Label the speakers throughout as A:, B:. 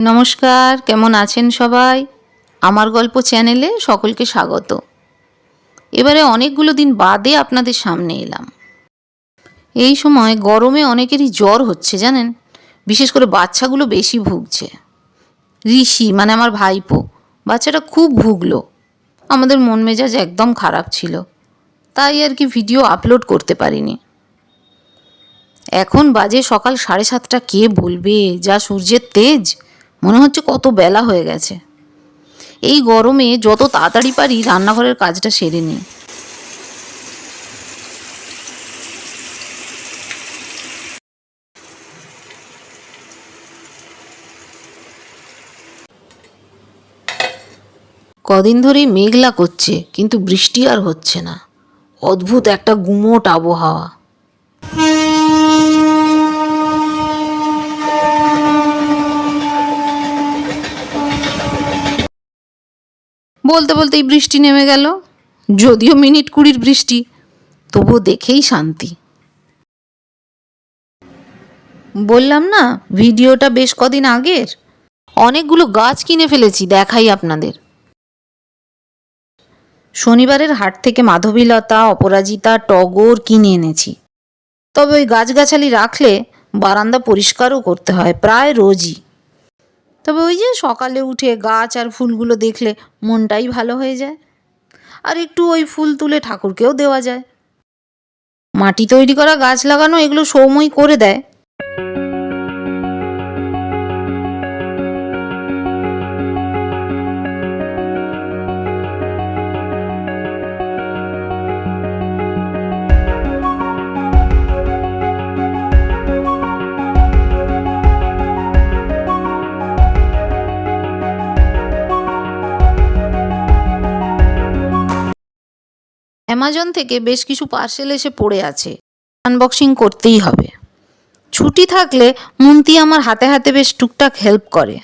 A: নমস্কার, কেমন আছেন সবাই? আমার গল্প চ্যানেলে সকলকে স্বাগত। এবারে অনেকগুলো দিন বাদে আপনাদের সামনে এলাম। এই সময় গরমে অনেকেরই জ্বর হচ্ছে, জানেন? বিশেষ করে বাচ্চাগুলো বেশি ভুগছে। ঋষি মানে আমার ভাইপো, বাচ্চাটা খুব ভুগলো। আমাদের মন মেজাজ একদম খারাপ ছিল। তাই আর কি ভিডিও আপলোড করতে পারিনি। এখন বাজে সকাল সাড়ে সাতটা, কে বলবে? যা সূর্যের তেজ। মনে হচ্ছে কত বেলা হয়ে গেছে। এই গরমে যত তাড়াতাড়ি পারি রান্নাঘরের কাজটা সেরে নিই। কদিন ধরেই মেঘলা করছে, কিন্তু বৃষ্টি আর হচ্ছে না। অদ্ভুত একটা গুমোট আবহাওয়া। বলতে বলতেই বৃষ্টি নেমে গেল। যদিও মিনিট কুড়ির বৃষ্টি, তবুও দেখেই শান্তি। বললাম না, ভিডিওটা বেশ কদিন আগের। অনেকগুলো গাছ কিনে ফেলেছি, দেখাই আপনাদের। শনিবারের হাট থেকে মাধবীলতা, অপরাজিতা, টগর কিনে এনেছি। তবে ওই গাছগাছালি রাখলে বারান্দা পরিষ্কারও করতে হয়, প্রায় রোজই। তবে ওই যে সকালে উঠে গাছ আর ফুলগুলো দেখলে মনটাই ভালো হয়ে যায়। আর একটু ওই ফুল তুলে ঠাকুরকেও দেওয়া যায়। মাটি তৈরি করা গাছ লাগানো এগুলো সৌময় করে দেয়। অ্যামাজন থেকে বেশ কিছু পার্সেল এসে পড়ে আছে। আনবক্সিং করতেই হবে। ছুটি থাকলে মুন্তি আমার হাতে হাতে বেশ টুকটাক হেল্প করে।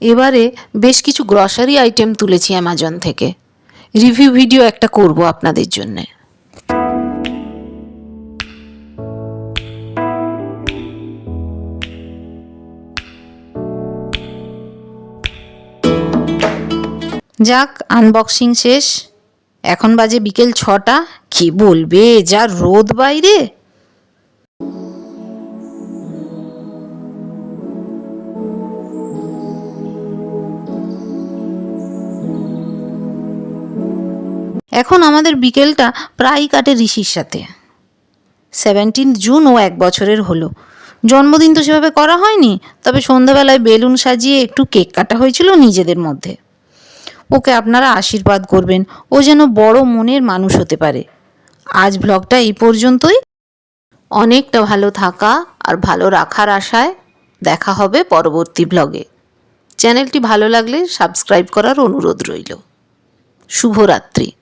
A: এবারে বেশ কিছু গ্রসারি আইটেম তুলেছি অ্যামাজন থেকে। রিভিউ ভিডিও একটা করব আপনাদের জন্যে। যাক আনবক্সিং শেষ। এখন বাজে বিকেল ছটা। কি বলবে, যা রোদ বাইরে। এখন আমাদের বিকেলটা প্রায়ই কাটে ঋষির সাথে। সেভেন্টিন জুন ও এক বছরের হলো। জন্মদিন তো সেভাবে করা হয়নি, তবে সন্ধ্যাবেলায় বেলুন সাজিয়ে একটু কেক কাটা হয়েছিল নিজেদের মধ্যে। ওকে আপনারা আশীর্বাদ করবেন। ও যেন বড় মনের মানুষ হতে পারে। আজ ব্লগটা এই পর্যন্তই। অনেকটা ভালো থাকা আর ভালো রাখার আশায় দেখা হবে পরবর্তী ব্লগে। চ্যানেলটি ভালো লাগলে সাবস্ক্রাইব করার অনুরোধ রইল। শুভরাত্রি।